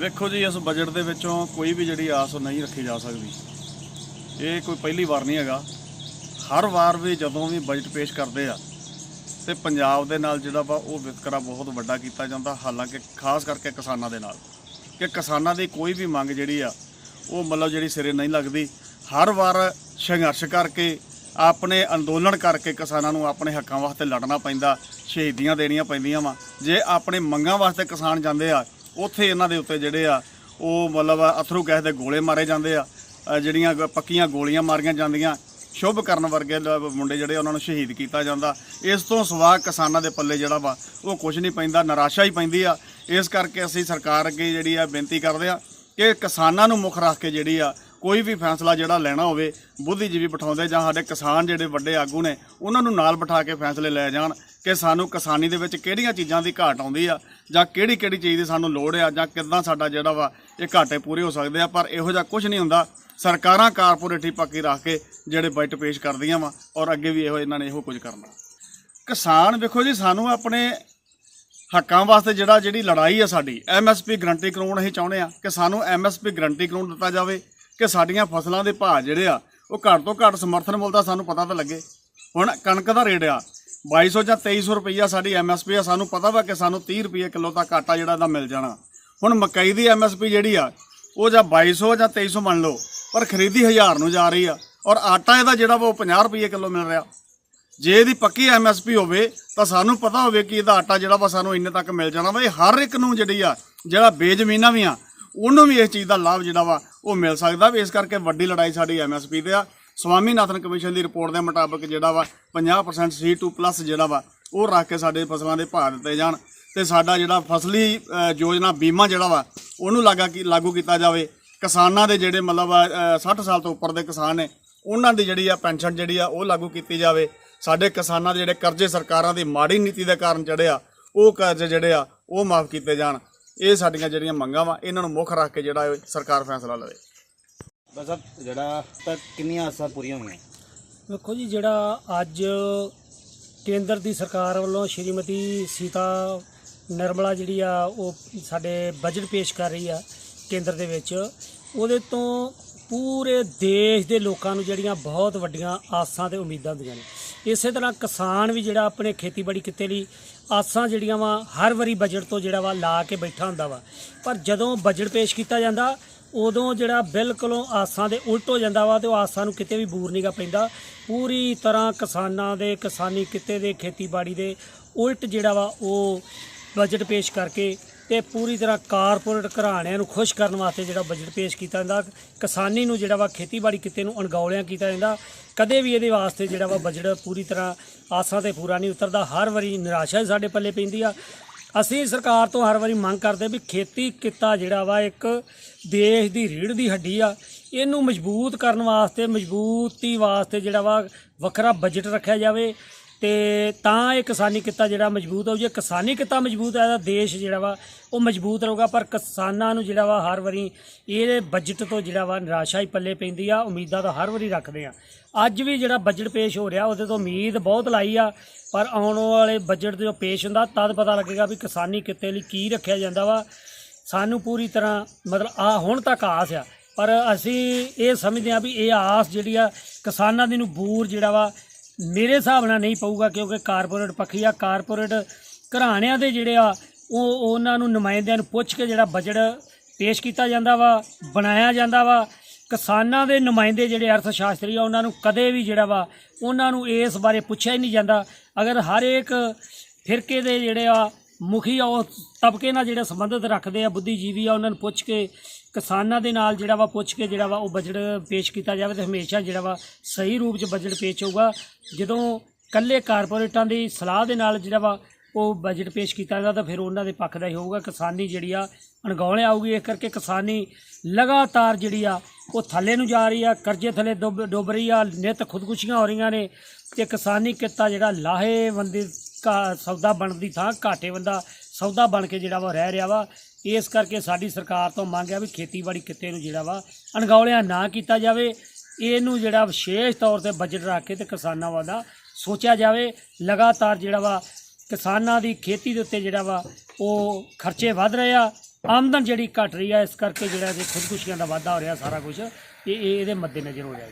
ਵੇਖੋ ਜੀ, ਇਸ ਬਜਟ ਦੇ ਵਿੱਚੋਂ ਕੋਈ ਵੀ ਜਿਹੜੀ ਆਸ ਉਹ ਨਹੀਂ ਰੱਖੀ ਜਾ ਸਕਦੀ। ਇਹ ਕੋਈ ਪਹਿਲੀ ਵਾਰ ਨਹੀਂ ਹੈਗਾ। ਹਰ ਵਾਰ ਵੀ ਜਦੋਂ ਵੀ ਬਜਟ ਪੇਸ਼ ਕਰਦੇ ਆ, ਤੇ ਪੰਜਾਬ ਦੇ ਨਾਲ ਜਿਹੜਾ ਵਾ ਉਹ ਵਿਤਕਰਾ ਬਹੁਤ ਵੱਡਾ ਕੀਤਾ ਜਾਂਦਾ। ਹਾਲਾਂਕਿ ਖਾਸ ਕਰਕੇ ਕਿਸਾਨਾਂ ਦੇ ਨਾਲ। ਕਿ ਕਿਸਾਨਾਂ ਦੀ ਕੋਈ ਵੀ ਮੰਗ ਜਿਹੜੀ ਆ, ਉਹ ਮਤਲਬ ਜਿਹੜੀ ਸਿਰੇ ਨਹੀਂ ਲੱਗਦੀ। ਹਰ ਵਾਰ ਸੰਘਰਸ਼ ਕਰਕੇ, ਆਪਣੇ ਅੰਦੋਲਨ ਕਰਕੇ ਕਿਸਾਨਾਂ ਨੂੰ ਆਪਣੇ ਹੱਕਾਂ ਵਾਸਤੇ ਲੜਨਾ ਪੈਂਦਾ, ਸ਼ਹੀਦੀਆਂ ਦੇਣੀਆਂ ਪੈਂਦੀਆਂ ਵਾ। ਜੇ ਆਪਣੇ ਮੰਗਾਂ ਵਾਸਤੇ ਕਿਸਾਨ ਜਾਂਦੇ ਆ ਉੱਥੇ ਇਹਨਾਂ ਦੇ ਉੱਤੇ ਜਿਹੜੇ ਆ ਉਹ ਮਤਲਬ ਅਥਰੂ ਗੈਸ ਦੇ ਗੋਲੇ ਮਾਰੇ ਜਾਂਦੇ ਆ ਅ, ਜਿਹੜੀਆਂ ਗ- ਪੱਕੀਆਂ ਗੋਲੀਆਂ ਮਾਰੀਆਂ ਜਾਂਦੀਆਂ ਸ਼ੁਭ ਕਰਨ ਵਰਗੇ ਲ- ਮੁੰਡੇ ਜਿਹੜੇ ਉਹਨਾਂ ਨੂੰ ਸ਼ਹੀਦ ਕੀਤਾ ਜਾਂਦਾ। ਇਸ ਤੋਂ ਸਿਵਾ ਕਿਸਾਨਾਂ ਦੇ ਪੱਲੇ ਜਿਹੜਾ ਵਾ ਉਹ ਕੁਝ ਨਹੀਂ ਪੈਂਦਾ ਨਿਰਾਸ਼ਾ ਹੀ ਪੈਂਦੀ ਆ। ਇਸ ਕਰਕੇ ਅਸੀਂ ਸਰਕਾਰ ਅੱਗੇ ਜਿਹੜੀ ਆ ਬੇਨਤੀ ਕਰਦੇ ਆ ਕਿ ਕਿਸਾਨਾਂ ਨੂੰ ਮੁੱਖ ਰੱਖ ਕੇ ਜਿਹੜੀ ਆ ਕੋਈ ਵੀ ਫੈਸਲਾ ਜਿਹੜਾ ਲੈਣਾ ਹੋਵੇ ਬੁੱਧੀਜੀਵੀ ਬਿਠਾਉਂਦੇ ਜਾਂ ਸਾਡੇ ਕਿਸਾਨ ਜਿਹੜੇ ਵੱਡੇ ਆਗੂ ਨੇ ਉਹਨਾਂ ਨੂੰ ਨਾਲ ਬਿਠਾ ਕੇ ਫੈਸਲੇ ਲੈ ਜਾਣ ਕਿ ਸਾਨੂੰ ਕਿਸਾਨੀ ਦੇ ਵਿੱਚ ਕਿਹੜੀਆਂ ਚੀਜ਼ਾਂ ਦੀ ਘਾਟ ਆਉਂਦੀ ਆ। ਜਾਂ ਕਿਹੜੀ ਕਿਹੜੀ ਚੀਜ਼ ਦੀ ਸਾਨੂੰ ਲੋੜ ਆ ਜਾਂ ਕਿੱਦਾਂ ਸਾਡਾ ਜਿਹੜਾ ਵਾ ਇਹ ਘਾਟੇ ਪੂਰੇ ਹੋ ਸਕਦੇ ਆ, ਪਰ ਇਹੋ ਜਿਹਾ ਕੁਝ ਨਹੀਂ ਹੁੰਦਾ। ਸਰਕਾਰਾਂ ਕਾਰਪੋਰੇਟੀ ਪੱਕੀ ਰੱਖ ਕੇ ਜਿਹੜੇ ਬਜਟ ਪੇਸ਼ ਕਰਦੀਆਂ ਵਾ ਔਰ ਅੱਗੇ ਵੀ ਇਹੋ ਇਹਨਾਂ ਨੇ ਇਹੋ ਕੁਝ ਕਰਨਾ। ਕਿਸਾਨ ਵੇਖੋ ਜੀ, ਸਾਨੂੰ ਆਪਣੇ ਹੱਕਾਂ ਵਾਸਤੇ ਜਿਹੜਾ ਜਿਹੜੀ ਲੜਾਈ ਆ ਸਾਡੀ ਐਮਐਸਪੀ ਗਰੰਟੀ ਕਾਨੂੰਨ ਅਸੀਂ ਚਾਹੁੰਦੇ ਆ ਕਿ ਸਾਨੂੰ ਐਮਐਸਪੀ ਗਰੰਟੀ ਕਾਨੂੰਨ ਦਿੱਤਾ ਜਾਵੇ ਕਿ ਸਾਡੀਆਂ ਫਸਲਾਂ ਦੇ ਭਾਅ ਜਿਹੜੇ ਆ ਉਹ ਘੱਟ ਤੋਂ ਘੱਟ ਸਮਰਥਨ ਮੁੱਲ ਦਾ ਸਾਨੂੰ ਪਤਾ ਤਾਂ ਲੱਗੇ। ਹੁਣ ਕਣਕ ਦਾ ਰੇਟ ਆ 2200 ਜਾਂ 2300 ਰੁਪਈਆ ਸਾਡੀ ਐਮਐਸਪੀ ਆ, ਸਾਨੂੰ ਪਤਾ ਵਾ ਕਿ ਸਾਨੂੰ 30 ਰੁਪਏ ਕਿਲੋ ਤੱਕ ਆਟਾ ਜਿਹੜਾ ਦਾ ਮਿਲ ਜਾਣਾ। ਹੁਣ ਮਕਈ ਦੀ ਐਮਐਸਪੀ ਜਿਹੜੀ ਆ, ਉਹ ਜਾਂ 2200 ਜਾਂ 2300 ਮੰਨ ਲਓ, ਪਰ ਖਰੀਦੀ 1000 ਨੂੰ ਜਾ ਰਹੀ ਆ, ਔਰ ਆਟਾ ਇਹਦਾ ਜਿਹੜਾ ਵਾ ਉਹ 50 ਰੁਪਏ ਕਿਲੋ ਮਿਲ ਰਿਹਾ। ਜੇ ਇਹਦੀ ਪੱਕੀ ਐਮਐਸਪੀ ਹੋਵੇ, ਤਾਂ ਸਾਨੂੰ ਪਤਾ ਹੋਵੇ ਕਿ ਇਹਦਾ ਆਟਾ ਜਿਹੜਾ ਵਾ ਸਾਨੂੰ ਇੰਨੇ ਤੱਕ ਮਿਲ ਜਾਣਾ ਵਾ। ਇਹ ਹਰ ਇੱਕ ਨੂੰ ਜਿਹੜੀ ਆ, ਜਿਹੜਾ ਬੇਜ਼ਮੀਨਾ ਵੀ ਆ, ਉਹਨੂੰ ਵੀ ਇਸ ਚੀਜ਼ ਦਾ ਲਾਭ ਜਿਹੜਾ ਵਾ, ਉਹ ਮਿਲ ਸਕਦਾ ਵੀ। ਇਸ ਕਰਕੇ ਵੱਡੀ ਲੜਾਈ ਸਾਡੀ ਐਮਐਸਪੀ ਤੇ ਆ। ਸਵਾਮੀਨਾਥਨ ਕਮਿਸ਼ਨ ਦੀ ਰਿਪੋਰਟ ਦੇ ਮੁਤਾਬਕ ਜਿਹੜਾ ਵਾ 50% C2+ ਪਲੱਸ ਜਿਹੜਾ ਵਾ ਉਹ ਰੱਖ ਕੇ ਸਾਡੇ ਫਸਲਾਂ ਦੇ ਭਾਅ ਦਿੱਤੇ ਜਾਣ ਤੇ ਸਾਡਾ ਜਿਹੜਾ ਫਸਲੀ ਯੋਜਨਾ ਬੀਮਾ ਜਿਹੜਾ ਵਾ ਉਹਨੂੰ ਲਾਗਾ ਕੀ ਲਾਗੂ ਕੀਤਾ ਜਾਵੇ। ਕਿਸਾਨਾਂ ਦੇ ਜਿਹੜੇ ਮਤਲਬ ਅ, 60 ਸਾਲ ਤੋਂ ਉੱਪਰ ਦੇ ਕਿਸਾਨ ਨੇ ਉਹਨਾਂ ਦੀ ਜਿਹੜੀ ਆ ਪੈਨਸ਼ਨ ਜਿਹੜੀ ਆ ਉਹ ਲਾਗੂ ਕੀਤੀ ਜਾਵੇ। ਸਾਡੇ ਕਿਸਾਨਾਂ ਦੇ ਜਿਹੜੇ ਕਰਜ਼ੇ ਸਰਕਾਰਾਂ ਦੀ ਮਾੜੀ ਨੀਤੀ ਦੇ ਕਾਰਨ ਚੜੇ ਆ ਉਹ ਕਰਜ਼ੇ ਜਿਹੜੇ ਆ ਉਹ ਮਾਫ ਕੀਤੇ ਜਾਣ। ਇਹ ਸਾਡੀਆਂ ਜਿਹੜੀਆਂ ਮੰਗਾਂ ਵਾ ਇਹਨਾਂ ਨੂੰ ਮੁੱਖ ਰੱਖ ਕੇ ਜਿਹੜਾ ਸਰਕਾਰ ਫੈਸਲਾ ਲਵੇ। ਬਸ ਸਰ ਜਿਹੜਾ ਤੱਕ ਕਿੰਨੀਆਂ ਆਸਾਂ ਪੂਰੀਆਂ ਹੋਈਆਂ? ਵੇਖੋ ਜੀ, ਜਿਹੜਾ ਅੱਜ ਕੇਂਦਰ ਦੀ ਸਰਕਾਰ ਵੱਲੋਂ ਸ਼੍ਰੀਮਤੀ ਸੀਤਾ ਨਿਰਮਲਾ ਜਿਹੜੀ ਆ, ਉਹ ਸਾਡੇ ਬਜਟ ਪੇਸ਼ ਕਰ ਰਹੀ ਆ ਕੇਂਦਰ ਦੇ ਵਿੱਚ, ਉਹਦੇ ਤੋਂ ਪੂਰੇ ਦੇਸ਼ ਦੇ ਲੋਕਾਂ ਨੂੰ ਜਿਹੜੀਆਂ ਬਹੁਤ ਵੱਡੀਆਂ ਆਸਾਂ ਤੇ ਉਮੀਦਾਂ ਹੁੰਦੀਆਂ ਨੇ। ਇਸੇ ਤਰ੍ਹਾਂ ਕਿਸਾਨ ਵੀ ਜਿਹੜਾ ਆਪਣੇ ਖੇਤੀਬਾੜੀ ਕਿੱਤੇ ਲਈ ਆਸਾਂ ਜਿਹੜੀਆਂ ਵਾ, ਹਰ ਵਾਰੀ ਬਜਟ ਤੋਂ ਜਿਹੜਾ ਵਾ ਲਾ ਕੇ ਬੈਠਾ ਹੁੰਦਾ ਵਾ। ਪਰ ਜਦੋਂ ਬਜਟ ਪੇਸ਼ ਕੀਤਾ ਜਾਂਦਾ ਉਦੋਂ ਜਿਹੜਾ ਬਿਲਕੁਲੋਂ ਆਸਾਂ ਦੇ ਉਲਟ ਹੋ ਜਾਂਦਾ ਵਾ ਤੇ ਉਹ ਆਸਾਂ ਨੂੰ ਕਿਤੇ ਵੀ ਬੂਰ ਨਹੀਂਗਾ ਪੈਂਦਾ। ਪੂਰੀ ਤਰ੍ਹਾਂ ਕਿਸਾਨਾਂ ਦੇ, ਕਿਸਾਨੀ ਕਿੱਤੇ ਦੇ, ਖੇਤੀਬਾੜੀ ਦੇ ਉਲਟ ਜਿਹੜਾ ਵਾ ਉਹ ਬਜਟ ਪੇਸ਼ ਕਰਕੇ ਤੇ ਪੂਰੀ ਤਰ੍ਹਾਂ ਕਾਰਪੋਰੇਟ ਘਰਾਣਿਆਂ ਨੂੰ ਖੁਸ਼ ਕਰਨ ਵਾਸਤੇ ਜਿਹੜਾ ਬਜਟ ਪੇਸ਼ ਕੀਤਾ ਜਾਂਦਾ। ਕਿਸਾਨੀ ਨੂੰ ਜਿਹੜਾ ਵਾ ਖੇਤੀਬਾੜੀ ਕਿੱਤੇ ਨੂੰ ਅਣਗੌਲਿਆਂ ਕੀਤਾ ਜਾਂਦਾ। ਕਦੇ ਵੀ ਇਹਦੇ ਵਾਸਤੇ ਜਿਹੜਾ ਵਾ ਬਜਟ ਪੂਰੀ ਤਰ੍ਹਾਂ ਆਸਾਂ ਤੇ ਪੂਰਾ ਨਹੀਂ ਉਤਰਦਾ। ਹਰ ਵਾਰੀ ਨਿਰਾਸ਼ਾ ਹੀ ਸਾਡੇ ਪੱਲੇ ਪੈਂਦੀ ਆ। ਅਸੀਂ ਸਰਕਾਰ ਤੋਂ ਹਰ ਵਾਰੀ ਮੰਗ ਕਰਦੇ ਵੀ ਖੇਤੀ ਕਿੱਤਾ ਜਿਹੜਾ ਵਾ ਇੱਕ ਦੇਸ਼ ਦੀ ਰੀੜ੍ਹ ਦੀ ਹੱਡੀ ਆ, ਇਹਨੂੰ ਮਜ਼ਬੂਤ ਕਰਨ ਵਾਸਤੇ, ਮਜ਼ਬੂਤੀ ਵਾਸਤੇ ਜਿਹੜਾ ਵਾ ਵੱਖਰਾ ਬਜਟ ਰੱਖਿਆ ਜਾਵੇ। ਤੇ ਤਾਂ ਇਹ ਕਿਸਾਨੀ ਕਿੱਤਾ ਜਿਹੜਾ ਮਜ਼ਬੂਤ ਹੋ ਜੇ ਕਿਸਾਨੀ ਕਿੱਤਾ ਮਜ਼ਬੂਤ ਹੈ ਤਾਂ ਦੇਸ਼ ਜਿਹੜਾ ਵਾ, ਉਹ ਮਜ਼ਬੂਤ ਰਹੂਗਾ, ਪਰ ਕਿਸਾਨਾਂ ਨੂੰ ਜਿਹੜਾ ਵਾ ਹਰ ਵਾਰੀ ਇਹ ਬਜਟ ਤੋਂ ਜਿਹੜਾ ਵਾ ਨਿਰਾਸ਼ਾ ਹੀ ਪੱਲੇ ਪੈਂਦੀ ਆ। ਉਮੀਦਾਂ ਤਾਂ ਹਰ ਵਾਰੀ ਰੱਖਦੇ ਆ। ਅੱਜ ਵੀ ਜਿਹੜਾ ਬਜਟ ਪੇਸ਼ ਹੋ ਰਿਹਾ, ਉਹਦੇ ਤੋਂ ਉਮੀਦ ਬਹੁਤ ਲਾਈ ਆ, ਪਰ ਆਉਣ ਵਾਲੇ ਬਜਟ ਜੋ ਪੇਸ਼ ਹੁੰਦਾ, ਤਦ ਪਤਾ ਲੱਗੇਗਾ ਵੀ ਕਿਸਾਨੀ ਕਿੱਤੇ ਲਈ ਕੀ ਰੱਖਿਆ ਜਾਂਦਾ ਵਾ। ਸਾਨੂੰ ਪੂਰੀ ਤਰ੍ਹਾਂ ਮਤਲਬ ਆ ਹੁਣ ਤੱਕ ਆਸ ਆ। ਪਰ ਅਸੀਂ ਇਹ ਸਮਝਦੇ ਆ ਵੀ ਇਹ ਆਸ ਜਿਹੜੀ ਆ, ਕਿਸਾਨਾਂ ਦੀ ਨੂੰ ਬੂਰ ਜਿਹੜਾ ਵਾ ਮੇਰੇ ਹਿਸਾਬ ਨਾਲ ਨਹੀਂ ਪਊਗਾ ਕਿਉਂਕਿ ਕਾਰਪੋਰੇਟ ਪੱਖੀ ਆ, ਕਾਰਪੋਰੇਟ ਘਰਾਣਿਆਂ ਦੇ ਜਿਹੜੇ ਆ, ਉਹ ਉਹਨਾਂ ਨੂੰ ਨੁਮਾਇੰਦਿਆਂ ਨੂੰ ਪੁੱਛ ਕੇ ਜਿਹੜਾ ਬਜਟ ਪੇਸ਼ ਕੀਤਾ ਜਾਂਦਾ ਵਾ, ਬਣਾਇਆ ਜਾਂਦਾ ਵਾ, ਕਿਸਾਨਾਂ ਦੇ ਨੁਮਾਇੰਦੇ ਜਿਹੜੇ ਅਰਥ ਸ਼ਾਸਤਰੀ ਆ, ਉਹਨਾਂ ਨੂੰ ਕਦੇ ਵੀ ਜਿਹੜਾ ਵਾ, ਉਹਨਾਂ ਨੂੰ ਇਸ ਬਾਰੇ ਪੁੱਛਿਆ ਹੀ ਨਹੀਂ ਜਾਂਦਾ। ਅਗਰ ਹਰ ਇੱਕ ਫਿਰਕੇ ਦੇ ਜਿਹੜੇ ਆ, ਮੁਖੀ ਆ, ਉਹ ਤਬਕੇ ਨਾਲ ਜਿਹੜੇ ਸੰਬੰਧਿਤ ਰੱਖਦੇ ਆ, ਬੁੱਧੀਜੀਵੀ ਆ, ਉਹਨਾਂ ਨੂੰ ਪੁੱਛ ਕੇ ਕਿਸਾਨਾਂ ਦੇ ਨਾਲ ਜਿਹੜਾ ਵਾ ਪੁੱਛ ਕੇ ਜਿਹੜਾ ਵਾ ਉਹ ਬਜਟ ਪੇਸ਼ ਕੀਤਾ ਜਾਵੇ ਤੇ ਹਮੇਸ਼ਾ ਜਿਹੜਾ ਵਾ ਸਹੀ ਰੂਪ 'ਚ ਬਜਟ ਪੇਸ਼ ਹੋਊਗਾ। ਜਦੋਂ ਕੱਲੇ ਕਾਰਪੋਰੇਟਾਂ ਦੀ ਸਲਾਹ ਦੇ ਨਾਲ ਜਿਹੜਾ ਵਾ ਉਹ ਬਜਟ ਪੇਸ਼ ਕੀਤਾ ਜਾਂਦਾ ਤਾਂ ਫਿਰ ਉਹਨਾਂ ਦੇ ਪੱਖ ਦਾ ਹੀ ਹੋਊਗਾ। ਕਿਸਾਨੀ ਜਿਹੜੀ ਆ ਅਣਗੌਲੇ ਆਊਗੀ। ਇਸ ਕਰਕੇ ਕਿਸਾਨੀ ਲਗਾਤਾਰ ਜਿਹੜੀ ਆ ਉਹ ਥੱਲੇ ਨੂੰ ਜਾ ਰਹੀ ਆ, ਕਰਜ਼ੇ ਥੱਲੇ ਡੁੱਬ ਡੁੱਬ ਰਹੀ ਆ, ਨਿਤ ਖੁਦਕੁਸ਼ੀਆਂ ਹੋ ਰਹੀਆਂ ਨੇ ਤੇ ਕਿਸਾਨੀ ਕਿੱਤਾ ਜਿਹੜਾ ਲਾਹੇਵੰਦੀ ਕਾ, ਸੌਦਾ ਬਣਨ ਦੀ ਥਾਂ ਘਾਟੇ ਬੰਦਾ ਸੌਦਾ ਬਣ ਕੇ ਜਿਹੜਾ ਵਾ ਰਹਿ ਰਿਹਾ ਵਾ। ਇਸ ਕਰਕੇ ਸਾਡੀ ਸਰਕਾਰ ਤੋਂ ਮੰਗ ਆ ਵੀ ਖੇਤੀਬਾੜੀ ਕਿੱਤੇ ਨੂੰ ਜਿਹੜਾ ਵਾ ਅਣਗੌਲਿਆ ਨਾ ਕੀਤਾ ਜਾਵੇ। ਇਹਨੂੰ ਜਿਹੜਾ ਵਿਸ਼ੇਸ਼ ਤੌਰ ਤੇ ਬਜਟ ਰੱਖ ਕੇ ਤੇ ਕਿਸਾਨਾਂ ਵਾਦਾ ਸੋਚਿਆ ਜਾਵੇ। ਲਗਾਤਾਰ ਜਿਹੜਾ ਵਾ ਕਿਸਾਨਾਂ ਦੀ ਖੇਤੀ ਦੇ ਉੱਤੇ ਜਿਹੜਾ ਵਾ ਉਹ ਖਰਚੇ ਵੱਧ ਰਹੇ ਆ। ਆਮਦਨ ਜਿਹੜੀ ਘਟ ਰਹੀ ਆ, ਇਸ ਕਰਕੇ ਜਿਹੜਾ ਇਹ ਖੁਦਕੁਸ਼ੀਆਂ ਦਾ ਵਾਧਾ ਹੋ ਰਿਹਾ ਸਾਰਾ ਕੁਝ ਇਹ ਇਹ ਇਹਦੇ ਮੱਦੇਨਜ਼ਰ ਹੋ ਰਿਹਾ